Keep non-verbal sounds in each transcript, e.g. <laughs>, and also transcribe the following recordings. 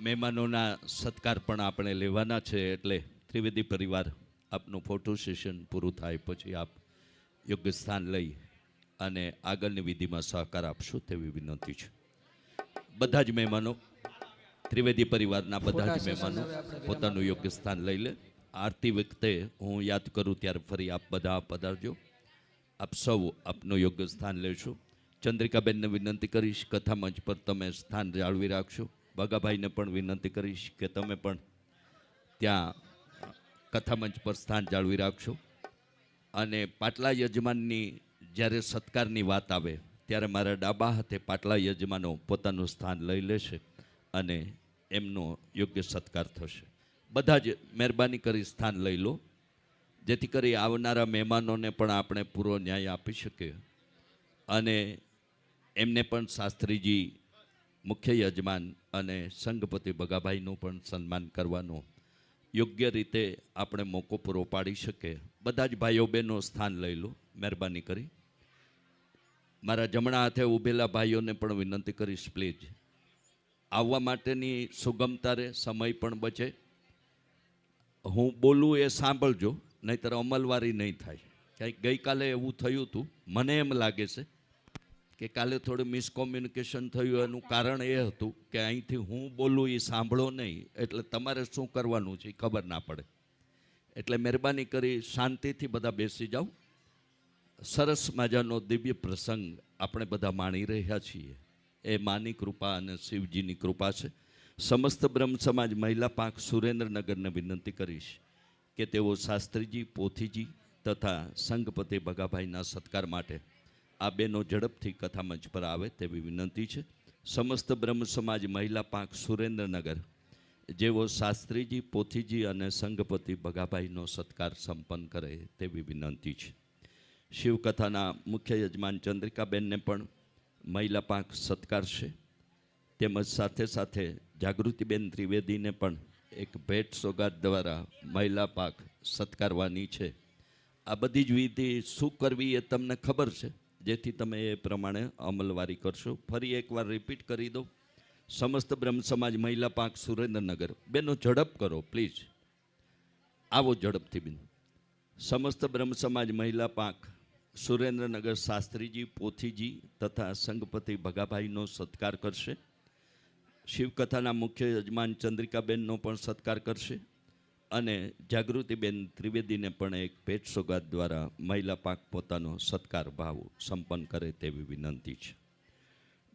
મહેમાનોના સત્કાર પણ આપણે લેવાના છે એટલે ત્રિવેદી પરિવાર આપનું ફોટો સેશન પૂરું થાય પછી આપ યોગ્ય સ્થાન લઈ અને આગળની વિધિમાં સહકાર આપશો તેવી વિનંતી છે. બધા જ મહેમાનો ત્રિવેદી પરિવારના બધા જ મહેમાનો પોતાનું યોગ્ય સ્થાન લઈ લે. આરતી વખતે હું યાદ કરું ત્યારે ફરી આપ બધા પધારજો. આપ સૌ આપનું યોગ્ય સ્થાન લેશો. ચંદ્રિકાબેનને વિનંતી કરીશ કથા મંચ પર તમે સ્થાન જાળવી રાખશો. બગાભાઈને પણ વિનંતી કરીશ કે તમે પણ ત્યાં કથામંચ પર સ્થાન જાળવી રાખશો. અને પાટલા યજમાનની જ્યારે સત્કારની વાત આવે, ત્યારે મારા ડાબા હાથે પાટલા યજમાનો પોતાનું સ્થાન લઈ લેશે અને એમનો યોગ્ય સત્કાર થશે. બધા જ મહેરબાની કરી સ્થાન લઈ લો, જેથી કરી આવનારા મહેમાનોને પણ આપણે પૂરો ન્યાય આપી શકીએ. અને એમને પણ શાસ્ત્રીજી મુખ્ય યજમાન અને સંઘપતિ બગાભાઈનું પણ સન્માન કરવાનો યોગ્ય રીતે આપણે મોકો પૂરો પાડી શકીએ. બધા જ ભાઈઓ બહેનો સ્થાન લઈ લો, મહેરબાની કરી. મારા જમણા હાથે ઊભેલા ભાઈઓને પણ વિનંતી કરીશ, પ્લીઝ. આવવા માટેની સુગમતા રહે સમય પણ બચે. હું બોલું એ સાંભળજો, નહીંતર અમલવારી નહીં થાય. ક્યાંક ગઈકાલે એવું થયું હતું, મને એમ લાગે છે કે કાલે થોડું મિસકોમ્યુનિકેશન થયું, એનું કારણ એ હતું કે અહીંથી હું બોલું એ સાંભળો નહીં, એટલે તમારે શું કરવાનું છે ખબર ના પડે. એટલે મહેરબાની કરી શાંતિથી બધા બેસી જાઓ. સરસ મજાનો દિવ્ય પ્રસંગ આપણે બધા માણી રહ્યા છીએ. એ માની કૃપા અને શિવજીની કૃપા છે. સમસ્ત બ્રહ્મ સમાજ મહિલા પાંખ સુરેન્દ્રનગરને વિનંતી કરીશ કે તેઓ શાસ્ત્રીજી, પોથીજી તથા સંઘપતિ ભગાભાઈના સત્કાર માટે આ બેનો ઝડપથી કથા મંચ પર આવે તેવી વિનંતી છે. સમસ્ત બ્રહ્મ સમાજ મહિલા પાંખ સુરેન્દ્રનગર, જેઓ શાસ્ત્રીજી, પોથીજી અને સંઘપતિ ભગાભાઈનો સત્કાર સંપન્ન કરે તેવી વિનંતી છે. શિવકથાના મુખ્ય યજમાન ચંદ્રિકાબેનને પણ મહિલા પાંખ સત્કારશે તેમજ સાથે સાથે જાગૃતિબેન ત્રિવેદીને પણ એક ભેટ સોગાદ દ્વારા મહિલા પાક સત્કારવાની છે. આ બધી જ વિધિ શું કરવી એ તમને ખબર છે? જેથી તમે એ પ્રમાણે અમલવારી કરશો. ફરી એકવાર રિપીટ કરી દો સમસ્ત બ્રહ્મ સમાજ મહિલા પાંખ સુરેન્દ્રનગર. બેનો ઝડપ કરો પ્લીઝ આવો ઝડપથી બેન. સમસ્ત બ્રહ્મ સમાજ મહિલા પાંખ સુરેન્દ્રનગર શાસ્ત્રીજી પોથીજી તથા સંઘપતિ ભગાભાઈનો સત્કાર કરશે. શિવકથાના મુખ્ય યજમાન ચંદ્રિકાબેનનો પણ સત્કાર કરશે. અને જાગૃતિબેન ત્રિવેદીને પણ એક ભેટ સોગાદ દ્વારા મહિલા પાક પોતાનો સત્કાર ભાવ સંપન્ન કરે તેવી વિનંતી છે.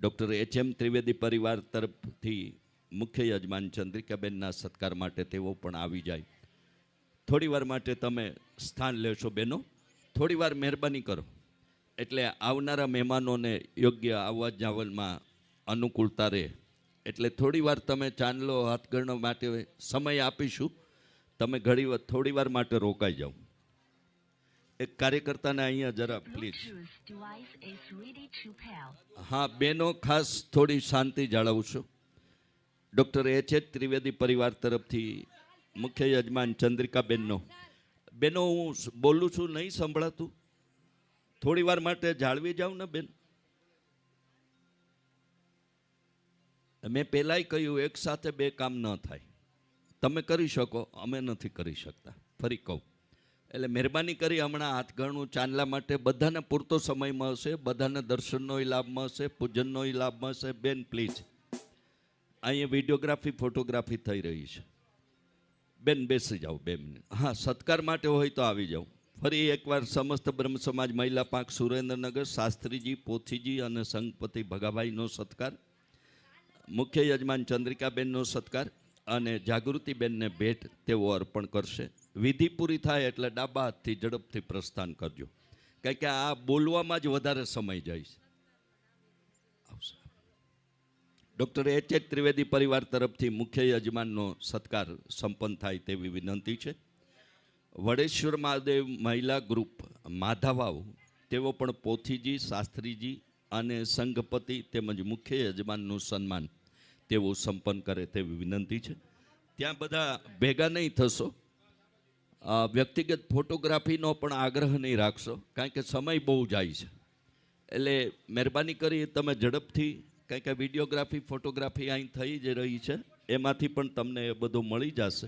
ડૉક્ટર એચ એમ ત્રિવેદી પરિવાર તરફથી મુખ્ય યજમાન ચંદ્રિકાબેનના સત્કાર માટે તેઓ પણ આવી જાય. થોડીવાર માટે તમે સ્થાન લેશો બેનો. થોડીવાર મહેરબાની કરો. એટલે આવનારા મહેમાનોને યોગ્ય આવવા જાવનમાં અનુકૂળતા રહે. એટલે થોડીવાર તમે ચાંદલો હાથગણવા માટે સમય આપીશું. તમે ઘણી વાર થોડી વાર માટે રોકાઈ જાઓ. એક કાર્યકર્તાને અહીંયા જરા પ્લીઝ. હા બેનો ખાસ થોડી શાંતિ જાળવું છું. Doctor H. એચ. ત્રિવેદી પરિવાર તરફથી મુખ્ય યજમાન ચંદ્રિકાબેનનો. બેનો હું બોલું છું નહીં સંભળાતું. થોડી વાર માટે જાળવી જાઉં ને બેન. મેં પહેલાંય કહ્યું એક સાથે બે કામ ન થાય. તમે કરી શકો, અમે નથી કરી શકતા. ફરી કહું. એટલે મહેરબાની કરી હમણાં હાથગણું ચાંદલા માટે બધાને પૂરતો સમય મળશે, બધાને દર્શનનોય લાભ મળશે પૂજનનોય લાભ મળશે. બેન પ્લીઝ અહીંયા વિડીયોગ્રાફી ફોટોગ્રાફી થઈ રહી છે. બેન, બેસી જાઓ બે મિનિટ. હા, સત્કાર માટે હોય તો આવી જાઓ. ફરી એકવાર સમસ્ત બ્રહ્મ સમાજ, મહિલા પાંખ સુરેન્દ્રનગર, શાસ્ત્રીજી, પોથીજી અને સંઘપતિ ભગાભાઈનો સત્કાર. મુખ્ય યજમાન ચંદ્રિકાબેનનો સત્કાર. અને જાગૃતિબેનને ભેટ તેઓ અર્પણ કરશે. વિધિ પૂરી થાય એટલે ડાબા હાથથી ઝડપથી પ્રસ્થાન કરજો. કારણ કે આ બોલવામાં જ વધારે સમય જાય છે. ડૉક્ટર એચ એચ ત્રિવેદી પરિવાર તરફથી મુખ્ય યજમાનનો સત્કાર સંપન્ન થાય તેવી વિનંતી છે. વડેશ્વર મહાદેવ મહિલા ગ્રુપ માધાવાવ તેઓ પણ પોથીજી, શાસ્ત્રીજી અને સંઘપતિ તેમજ મુખ્ય યજમાનનું સન્માન તેઓ સંપન્ન કરે તેવી વિનંતી છે. ત્યાં બધા ભેગા નહીં થશો. વ્યક્તિગત ફોટોગ્રાફીનો પણ આગ્રહ નહીં રાખશો કારણ કે સમય બહુ જાય છે. એટલે મહેરબાની કરી તમે ઝડપથી કારણ કે વિડીયોગ્રાફી ફોટોગ્રાફી અહીં થઈ જ રહી છે એમાંથી પણ તમને એ બધું મળી જશે.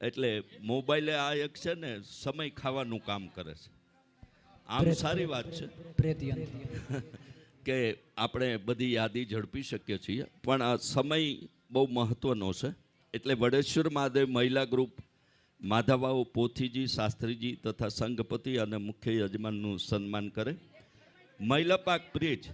એટલે મોબાઈલે આ એક છે ને સમય ખાવાનું કામ કરે છે. આમ સારી વાત છે. <laughs> કે આપણે બધી યાદી ઝડપી શકીએ છીએ. પણ આ સમય બહુ મહત્વનો છે. એટલે વડેશ્વર મહાદેવ મહિલા ગ્રુપ, માધવાઓ પોથીજી, શાસ્ત્રીજી તથા સંઘપતિ અને મુખ્ય યજમાનનું સન્માન કરે. મહિલા પાક બ્રિજ